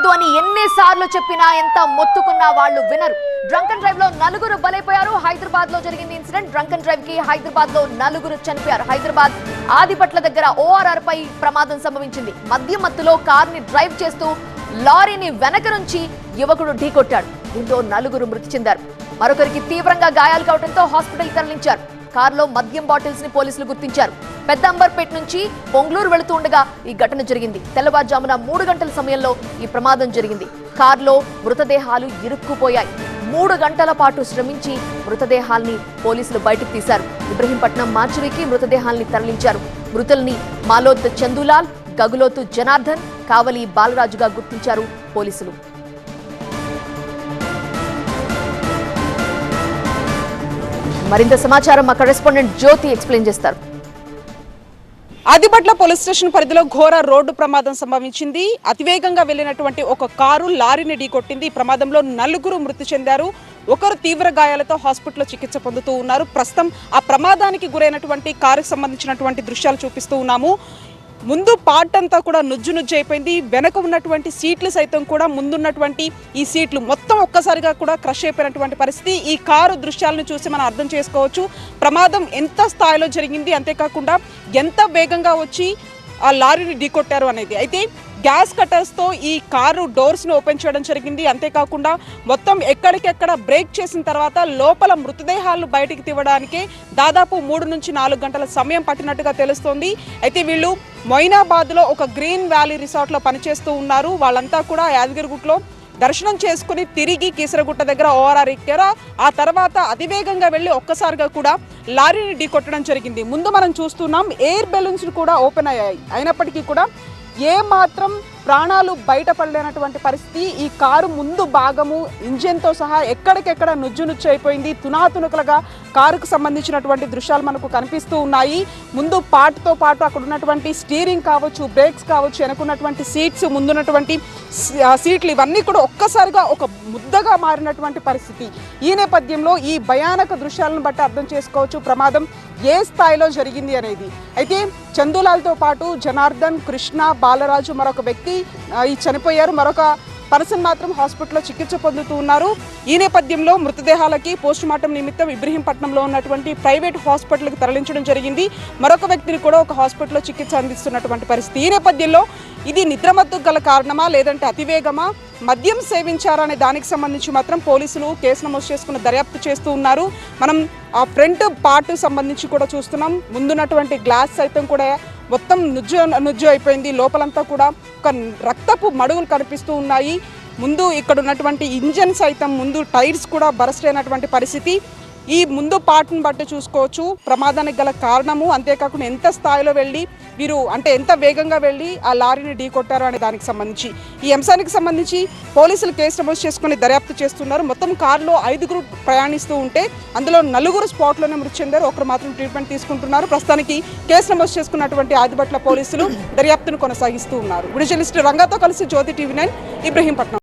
చేయొద్దు అని ఎన్నిసార్లు చెప్పినా ఎంత మొత్తుకున్నా వాళ్ళు వినరు. డ్రంక్ అండ్ డ్రైవ్లో నలుగురు బలైపోయారు. హైదరాబాద్లో జరిగింది ఇన్సిడెంట్. డ్రంక్ అండ్ డ్రైవ్కి హైదరాబాద్లో నలుగురు చనిపోయారు. హైదరాబాద్ ఆదిపట్ల దగ్గర ఓఆర్ఆర్ పై ప్రమాదం సంభవించింది. మద్యం మత్తులో కార్ని డ్రైవ్ చేస్తూ లారీని వెనక నుంచి యువకుడు ఢీకొట్టాడు. దీంతో నలుగురు మృతి చెందారు. మరొకరికి తీవ్రంగా గాయాలు కావడంతో హాస్పిటల్ తరలించారు. కారులో మద్యం బాటిల్స్ని పోలీసులు గుర్తించారు. పెద్ద అంబర్పేట నుంచి పొంగ్లూరు వెళుతూ ఉండగా ఈ ఘటన జరిగింది. తెల్లవారుజామున మూడు గంటల సమయంలో ఈ ప్రమాదం జరిగింది. కారులో మృతదేహాలు ఇరుక్కుపోయాయి. మూడు గంటల పాటు శ్రమించి మృతదేహాల్ని పోలీసులు బయటకు తీశారు. ఇబ్రహీంపట్నం మార్చురీకి మృతదేహాల్ని తరలించారు. మృతుల్ని మాలోత్ చందులాల్ గగులోతు జనార్దన్ కావలి బాలరాజుగా గుర్తించారు పోలీసులు. మరింత సమాచారం మా కరెస్పాండెంట్ జ్యోతి ఎక్స్ప్లెయిన్ చేస్తారు. అదిపట్ల పోలీస్ స్టేషన్ పరిధిలో ఘోర రోడ్డు ప్రమాదం సంభవించింది. అతివేగంగా వెళ్ళినటువంటి ఒక కారు లారీని ఢీకొట్టింది. ఈ ప్రమాదంలో నలుగురు మృతి చెందారు. ఒకరు తీవ్ర గాయాలతో హాస్పిటల్లో చికిత్స పొందుతూ ఉన్నారు. ప్రస్తుతం ఆ ప్రమాదానికి గురైనటువంటి కారుకు సంబంధించినటువంటి దృశ్యాలు చూపిస్తూ ఉన్నాము. ముందు పార్ట్ అంతా కూడా నుజ్జు నుజ్జు అయిపోయింది. వెనక ఉన్నటువంటి సీట్లు సైతం కూడా ముందున్నటువంటి ఈ సీట్లు మొత్తం ఒక్కసారిగా కూడా క్రష్ అయిపోయినటువంటి పరిస్థితి. ఈ కారు దృశ్యాలను చూసి మనం అర్థం చేసుకోవచ్చు. ప్రమాదం ఎంత స్థాయిలో జరిగింది అంతేకాకుండా ఎంత వేగంగా వచ్చి ఆ లారీని ఢీకొట్టారు అనేది. అయితే గ్యాస్ కటర్స్తో ఈ కారు డోర్స్ని ఓపెన్ చేయడం జరిగింది. అంతేకాకుండా మొత్తం ఎక్కడికెక్కడ బ్రేక్ చేసిన తర్వాత లోపల మృతదేహాలను బయటికి తీవడానికి దాదాపు మూడు నుంచి నాలుగు గంటల సమయం పట్టినట్టుగా తెలుస్తోంది. అయితే వీళ్ళు మొయినాబాద్లో ఒక గ్రీన్ వ్యాలీ రిసార్ట్లో పనిచేస్తూ ఉన్నారు. వాళ్ళంతా కూడా యాదగిరిగుట్లో దర్శనం చేసుకుని తిరిగి కీసరగుట్ట దగ్గర ఓఆర్ఆర్ ఎక్కారు. ఆ తర్వాత అతివేగంగా వెళ్ళి ఒక్కసారిగా కూడా లారీని ఢీకొట్టడం జరిగింది. ముందు మనం చూస్తున్నాం ఎయిర్ బెలూన్స్ కూడా ఓపెన్ అయ్యాయి. అయినప్పటికీ కూడా ఏ మాత్రం ప్రాణాలు బయటపడలేనటువంటి పరిస్థితి. ఈ కారు ముందు భాగము ఇంజిన్తో సహా ఎక్కడికెక్కడ నుజ్జు అయిపోయింది. తునాతునుకలుగా కారుకు సంబంధించినటువంటి దృశ్యాలు మనకు కనిపిస్తూ ఉన్నాయి. ముందు పాటుతో పాటు అక్కడ ఉన్నటువంటి స్టీరింగ్ కావచ్చు బ్రేక్స్ కావచ్చు వెనుకున్నటువంటి సీట్స్ ముందున్నటువంటి సీట్లు ఇవన్నీ కూడా ఒక్కసారిగా ఒక ముద్దగా మారినటువంటి పరిస్థితి. ఈ నేపథ్యంలో ఈ భయానక దృశ్యాలను బట్టి అర్థం చేసుకోవచ్చు ప్రమాదం ఏ స్థాయిలో జరిగింది అనేది. అయితే చందులాల్తో పాటు జనార్దన్ కృష్ణ బాలరాజు మరొక వ్యక్తి ఆ, ఈ చనిపోయారు. మరొక పర్సన్ మాత్రం హాస్పిటల్లో చికిత్స పొందుతూ ఉన్నారు. ఈ నేపథ్యంలో మృతదేహాలకి పోస్ట్ మార్టం నిమిత్తం ఇబ్రహీంపట్నంలో ఉన్నటువంటి ప్రైవేట్ హాస్పిటల్కి తరలించడం జరిగింది. మరొక వ్యక్తిని కూడా ఒక హాస్పిటల్లో చికిత్స అందిస్తున్నటువంటి పరిస్థితి. ఈ నేపథ్యంలో ఇది నిద్రమత్తుకు గల కారణమా లేదంటే అతివేగమా? మద్యం సేవించారా అనే దానికి సంబంధించి మాత్రం పోలీసులు కేసు నమోదు చేసుకుని దర్యాప్తు చేస్తూ ఉన్నారు. మనం ఆ ఫ్రంట్ పార్ట్ సంబంధించి కూడా చూస్తున్నాం. ముందున్నటువంటి గ్లాస్ సైతం కూడా మొత్తం నుజ్జు నుజ్జు అయిపోయింది. లోపలంతా కూడా ఒక రక్తపు మడుగులు కనిపిస్తూ ఉన్నాయి. ముందు ఇక్కడ ఉన్నటువంటి ఇంజన్ సైతం ముందు టైర్స్ కూడా బరస్ట్ అయినటువంటి పరిస్థితి. ఈ ముందు పార్ట్ని బట్టి చూసుకోవచ్చు. ప్రమాదానికి గల కారణము అంతేకాకుండా ఎంత స్థాయిలో వెళ్ళి వీరు అంటే ఎంత వేగంగా వెళ్ళి ఆ లారీని ఢీకొట్టారు అనే దానికి సంబంధించి. ఈ అంశానికి సంబంధించి పోలీసులు కేసు నమోదు చేసుకుని దర్యాప్తు చేస్తున్నారు. మొత్తం కారులో ఐదుగురు ప్రయాణిస్తూ ఉంటే అందులో నలుగురు స్పాట్లోనే మృతి చెందారు. ఒకరు మాత్రం ట్రీట్మెంట్ తీసుకుంటున్నారు. ప్రస్తుతానికి కేసు నమోదు చేసుకున్నటువంటి ఆదిబట్ల పోలీసులు దర్యాప్తును కొనసాగిస్తూ ఉన్నారు. విడుదలిస్ట్ రంగాతో కలిసి జ్యోతి టీవీ నైన్ ఇబ్రహీంపట్నం.